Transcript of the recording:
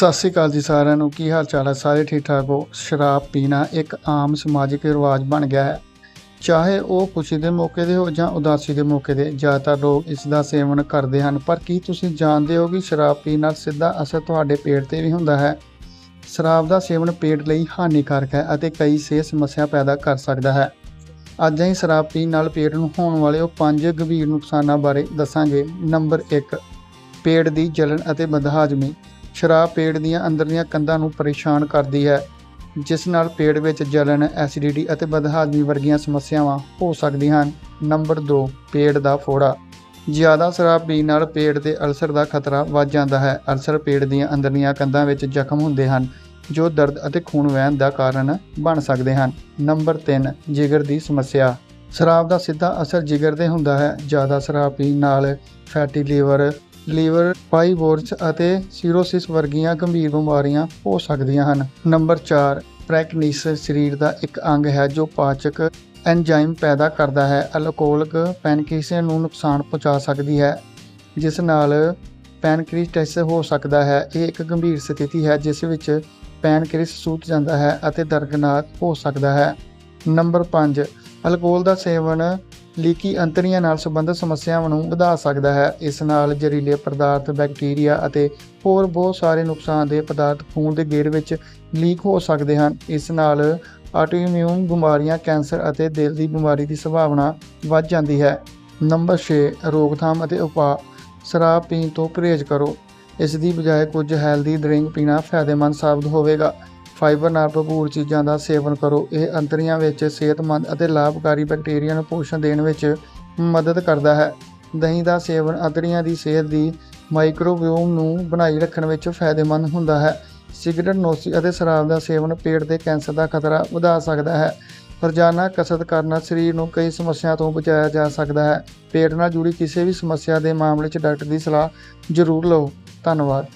ਸਤਿ ਸ਼੍ਰੀ ਅਕਾਲ ਜੀ ਸਾਰਿਆਂ ਨੂੰ। ਕੀ ਹਾਲ ਚਾਲ ਹੈ? ਸਾਰੇ ਠੀਕ ਠਾਕ ਹੋ? ਸ਼ਰਾਬ ਪੀਣਾ ਇੱਕ ਆਮ ਸਮਾਜਿਕ ਰਿਵਾਜ ਬਣ ਗਿਆ ਹੈ। ਚਾਹੇ ਉਹ ਖੁਸ਼ੀ ਦੇ ਮੌਕੇ ਦੇ ਹੋ ਜਾਂ ਉਦਾਸੀ ਦੇ ਮੌਕੇ ਦੇ, ਜ਼ਿਆਦਾਤਰ ਲੋਕ ਇਸ ਦਾ ਸੇਵਨ ਕਰਦੇ ਹਨ। ਪਰ ਕੀ ਤੁਸੀਂ ਜਾਣਦੇ ਹੋ ਕਿ ਸ਼ਰਾਬ ਪੀਣ ਨਾਲ ਸਿੱਧਾ ਅਸਰ ਤੁਹਾਡੇ ਪੇਟ ਤੇ ਵੀ ਹੁੰਦਾ ਹੈ? ਸ਼ਰਾਬ ਦਾ ਸੇਵਨ ਪੇਟ ਲਈ ਹਾਨੀਕਾਰਕ ਹੈ ਅਤੇ ਕਈ ਸਿਹਤ ਸਮੱਸਿਆ ਪੈਦਾ ਕਰ ਸਕਦਾ ਹੈ। ਅੱਜ ਅਸੀਂ ਸ਼ਰਾਬ ਪੀਣ ਨਾਲ ਪੇਟ ਨੂੰ ਹੋਣ ਵਾਲੇ ਉਹ ਪੰਜ ਗੰਭੀਰ ਨੁਕਸਾਨਾਂ ਬਾਰੇ ਦੱਸਾਂਗੇ। ਨੰਬਰ 1 ਪੇਟ ਦੀ ਜਲਨ ਅਤੇ ਬਦਹਾਜ਼ਮੀ ਸ਼ਰਾਬ ਪੇਟ ਦੀਆਂ ਅੰਦਰਲੀਆਂ ਕੰਧਾਂ ਨੂੰ ਪਰੇਸ਼ਾਨ ਕਰਦੀ ਹੈ, ਜਿਸ ਨਾਲ ਪੇਟ ਵਿੱਚ ਜਲਨ ਐਸਿਡਿਟੀ ਅਤੇ ਬਦਹਾਜ਼ਮੀ ਵਰਗੀਆਂ ਸਮੱਸਿਆਵਾਂ ਹੋ ਸਕਦੀਆਂ ਹਨ। ਨੰਬਰ 2 ਪੇਟ ਦਾ ਫੋੜਾ। ਜ਼ਿਆਦਾ ਸ਼ਰਾਬ ਪੀਣ ਨਾਲ ਪੇਟ ਦੇ ਅਲਸਰ ਦਾ ਖਤਰਾ ਵੱਧ ਜਾਂਦਾ ਹੈ। ਅਲਸਰ ਪੇਟ ਦੀਆਂ ਅੰਦਰਲੀਆਂ ਕੰਧਾਂ ਵਿੱਚ ਜ਼ਖਮ ਹੁੰਦੇ ਹਨ, ਜੋ ਦਰਦ ਅਤੇ ਖੂਨ ਵਹਿਣ ਦਾ ਕਾਰਨ ਬਣ ਸਕਦੇ ਹਨ। ਨੰਬਰ 3 ਜਿਗਰ ਦੀ ਸਮੱਸਿਆ। ਸ਼ਰਾਬ ਦਾ ਸਿੱਧਾ ਅਸਰ ਜਿਗਰ ਤੇ ਹੁੰਦਾ ਹੈ। ਜ਼ਿਆਦਾ ਸ਼ਰਾਬ ਪੀਣ ਨਾਲ ਫੈਟੀ ਲੀਵਰ ਲੀਵਰ ਫਾਈਬਰਸ ਅਤੇ ਸੀਰੋਸਿਸ ਵਰਗੀਆਂ ਗੰਭੀਰ ਬਿਮਾਰੀਆਂ ਹੋ ਸਕਦੀਆਂ ਹਨ। ਨੰਬਰ 4 ਪ੍ਰੈਕਨਿਸ ਸਰੀਰ ਦਾ ਇੱਕ ਅੰਗ ਹੈ ਜੋ ਪਾਚਕ ਐਂਜ਼ਾਈਮ ਪੈਦਾ ਕਰਦਾ ਹੈ। ਅਲਕੋਹਲਿਕ ਪੈਨਕ੍ਰੀਅਸ ਨੂੰ ਨੁਕਸਾਨ ਪਹੁੰਚਾ ਸਕਦੀ ਹੈ, ਜਿਸ ਨਾਲ ਪੈਨਕ੍ਰੀਅਟਾਈਟਿਸ ਹੋ ਸਕਦਾ ਹੈ। ਇਹ ਇੱਕ ਗੰਭੀਰ ਸਥਿਤੀ ਹੈ, ਜਿਸ ਵਿੱਚ ਪੈਨਕ੍ਰੀਅਸ ਸੁੱਜ ਜਾਂਦਾ ਹੈ ਅਤੇ ਦਰਦਨਾਕ ਹੋ ਸਕਦਾ ਹੈ। ਨੰਬਰ 5 ਅਲਕੋਹਲ ਦਾ ਸੇਵਨ ਲੀਕੀ ਅੰਤੜੀਆਂ ਨਾਲ ਸੰਬੰਧਿਤ ਸਮੱਸਿਆਵਾਂ ਨੂੰ ਵਧਾ ਸਕਦਾ ਹੈ। ਇਸ ਨਾਲ ਜ਼ਹਿਰੀਲੇ ਪਦਾਰਥ, ਬੈਕਟੀਰੀਆ ਅਤੇ ਹੋਰ ਬਹੁਤ ਸਾਰੇ ਨੁਕਸਾਨਦੇਹ ਪਦਾਰਥ ਖੂਨ ਦੇ ਗੇੜ ਵਿੱਚ ਲੀਕ ਹੋ ਸਕਦੇ ਹਨ। ਇਸ ਨਾਲ ਆਟੋਇਮਿਊਨ ਬਿਮਾਰੀਆਂ, ਕੈਂਸਰ ਅਤੇ ਦਿਲ ਦੀ ਬਿਮਾਰੀ ਦੀ ਸੰਭਾਵਨਾ ਵੱਧ ਜਾਂਦੀ ਹੈ। ਨੰਬਰ 6 ਰੋਕਥਾਮ ਅਤੇ ਉਪਾਅ। ਸ਼ਰਾਬ ਪੀਣ ਤੋਂ ਪਰਹੇਜ਼ ਕਰੋ। ਇਸ ਦੀ ਬਜਾਏ ਕੁਝ ਹੈਲਦੀ ਡਰਿੰਕ ਪੀਣਾ ਫਾਇਦੇਮੰਦ ਸਾਬਤ ਹੋਵੇਗਾ। ਫਾਈਬਰ ਨਾਲ ਭਰਪੂਰ ਚੀਜ਼ਾਂ ਦਾ ਸੇਵਨ ਕਰੋ। ਇਹ ਅੰਤਰੀਆਂ ਵਿੱਚ ਸਿਹਤਮੰਦ ਅਤੇ ਲਾਭਕਾਰੀ ਬੈਕਟੀਰੀਆ ਨੂੰ ਪੋਸ਼ਣ ਦੇਣ ਵਿੱਚ ਮਦਦ ਕਰਦਾ ਹੈ। ਦਹੀਂ ਦਾ ਸੇਵਨ ਅੰਤੜੀਆਂ ਦੀ ਸਿਹਤ ਦੀ ਮਾਈਕਰੋਬਿਓਮ ਨੂੰ ਬਣਾਈ ਰੱਖਣ ਵਿੱਚ ਫਾਇਦੇਮੰਦ ਹੁੰਦਾ ਹੈ। ਸਿਗਰਟ, ਨੋਸੀ ਅਤੇ ਸ਼ਰਾਬ ਦਾ ਸੇਵਨ ਪੇਟ ਦੇ ਕੈਂਸਰ ਦਾ ਖਤਰਾ ਵਧਾ ਸਕਦਾ ਹੈ। ਰੋਜ਼ਾਨਾ ਕਸਰਤ ਕਰਨਾ ਸਰੀਰ ਨੂੰ ਕਈ ਸਮੱਸਿਆ ਤੋਂ ਬਚਾਇਆ ਜਾ ਸਕਦਾ ਹੈ। ਪੇਟ ਨਾਲ ਜੁੜੀ ਕਿਸੇ ਵੀ ਸਮੱਸਿਆ ਦੇ ਮਾਮਲੇ 'ਚ ਡਾਕਟਰ ਦੀ ਸਲਾਹ ਜ਼ਰੂਰ ਲਓ। ਧੰਨਵਾਦ।